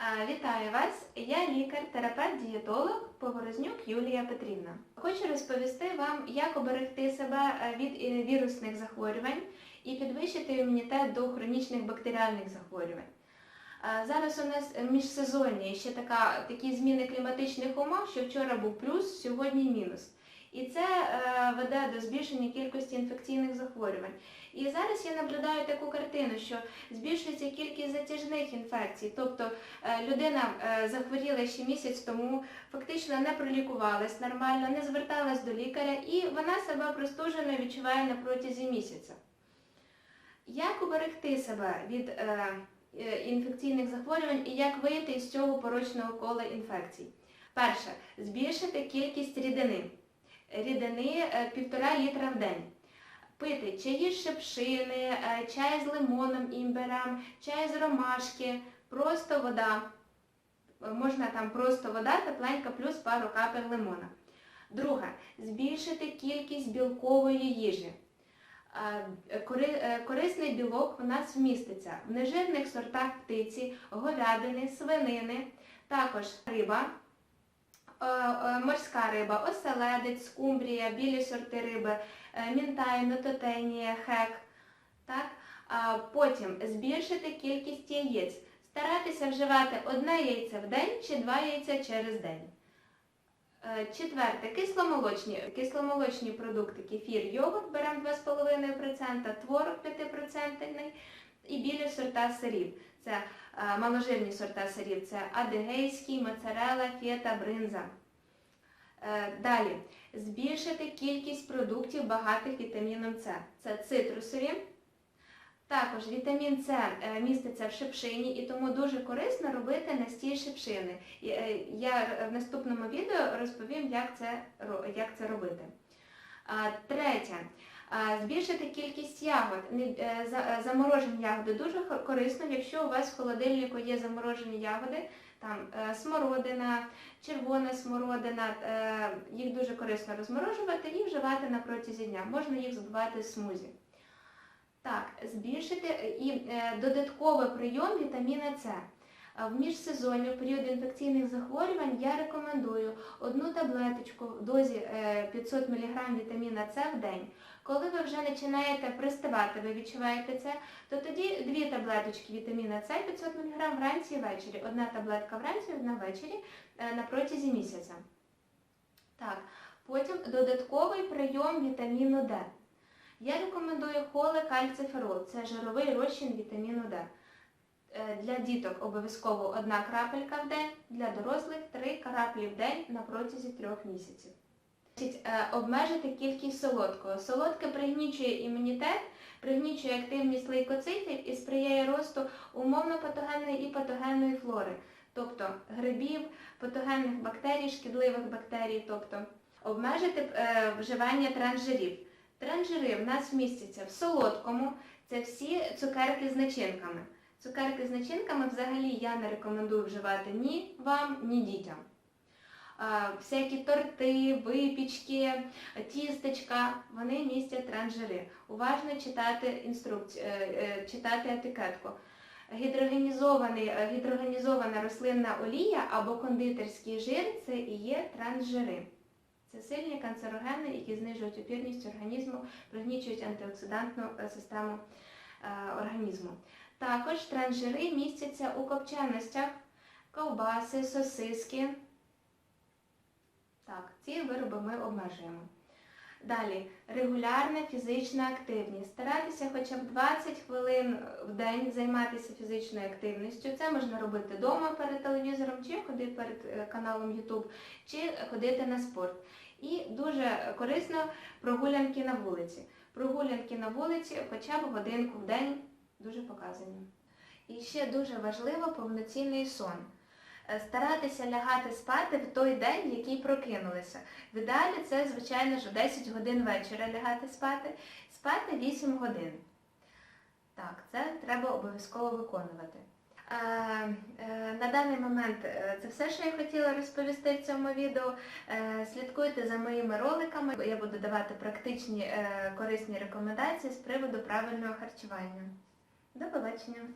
Вітаю вас! Я лікар, терапевт-дієтолог Поворознюк Юлія Петрівна. Хочу розповісти вам, як оберегти себе е, від е, вірусних захворювань і підвищити імунітет до хронічних бактеріальних захворювань. Зараз у нас міжсезоння ще така, такі зміни кліматичних умов, що вчора був плюс, сьогодні мінус. І це е, веде до збільшення кількості інфекційних захворювань. І зараз я наблюдаю таку картину, що збільшується кількість затяжних інфекцій. Тобто е, людина е, захворіла ще місяць тому, фактично не пролікувалась нормально, не зверталась до лікаря, і вона себе простужено відчуває на протязі місяця. Як уберегти себе від інфекційних захворювань і як вийти з цього порочного кола інфекцій? Перше, збільшити кількість рідини. Рідини е, півтора літра в день. Пити чаї з шипшини, е, чай з лимоном, імбирем, чай з ромашки, просто вода. Е, Можна там просто вода, тепленька, плюс пару капель лимона. Друге, збільшити кількість білкової їжі. Е, кори- е, Корисний білок в нас вміститься в нежирних сортах птиці, говядини, свинини, також риба, е, е, морська риба, оселедець, скумбрія, білі сорти риби, е, мінтай, нототенія, хек. Так? Потім збільшити кількість яєць. Старатися вживати одне яйце в день чи два яйця через день. Е, Четверте, кисломолочні, кисломолочні продукти, кефір, йогурт беремо 2,5%, творог 5% і білі сорта сирів. Це е, маложирні сорта сирів, це адигейський, моцарела, фета, бринза. Е, Далі, збільшити кількість продуктів багатих вітаміном С. Це цитрусові. Також вітамін С е, міститься в шипшині і тому дуже корисно робити настій шипшини. Е, Я в наступному відео розповім, як це, як це робити. Третє. Збільшити кількість ягод. Е, е, Заморожені ягоди дуже корисно, якщо у вас в холодильнику є заморожені ягоди, там е, смородина, червона смородина, їх дуже корисно розморожувати і вживати на протязі дня. Можна їх збивати з смузі. Так, збільшити і додатковий прийом вітаміна С. В міжсезонні, в період інфекційних захворювань, я рекомендую одну таблеточку в дозі е, 500 мг вітаміна С в день. Коли ви вже починаєте приставати, ви відчуваєте це, то тоді дві таблеточки вітаміна С 500 мг вранці і ввечері. Одна таблетка вранці, одна ввечері е, на протязі місяця. Так, потім додатковий прийом вітаміну Д. Я рекомендую холе кальциферол. Це жировий розчин вітаміну Д. Е, Для діток обов'язково одна крапелька в день, для дорослих три краплі в день на протязі трьох місяців. Е, Обмежити кількість солодкого. Солодке пригнічує імунітет, пригнічує активність лейкоцитів і сприяє росту умовно-патогенної і патогенної флори, тобто грибів, патогенних бактерій, шкідливих бактерій, тобто обмежити е, вживання трансжирів. Трансжири в нас містяться в солодкому, це всі цукерки з начинками. Цукерки з начинками взагалі я не рекомендую вживати ні вам, ні дітям. Всякі торти, випічки, тістечка, вони містять трансжири. Уважно читати інструкцію, читати етикетку. Е, гідрогенізована рослинна олія або кондитерський жир це і є трансжири. Це сильні канцерогени, які знижують опірність організму, пригнічують антиоксидантну е, систему е, організму. Також трансжири містяться у копченостях, ковбаси, сосиски. Так, ці вироби ми обмежуємо. Далі, регулярна фізична активність. Старайтеся хоча б 20 хвилин в день займатися фізичною активністю. Це можна робити вдома перед телевізором, чи ходити перед е, каналом YouTube, чи ходити на спорт. І дуже корисно прогулянки на вулиці. Прогулянки на вулиці хоча б годинку в день дуже показані. І ще дуже важливо повноцінний сон. Е, Старатися лягати спати в той день, в який прокинулися. В ідеалі це, звичайно ж, 10 годин вечора лягати спати, спати 8 годин. Так, це треба обов'язково виконувати. Е, е, На даний момент це все, що я хотіла розповісти в цьому відео. Слідкуйте за моїми роликами, я буду давати практичні корисні рекомендації з приводу правильного харчування. До побачення!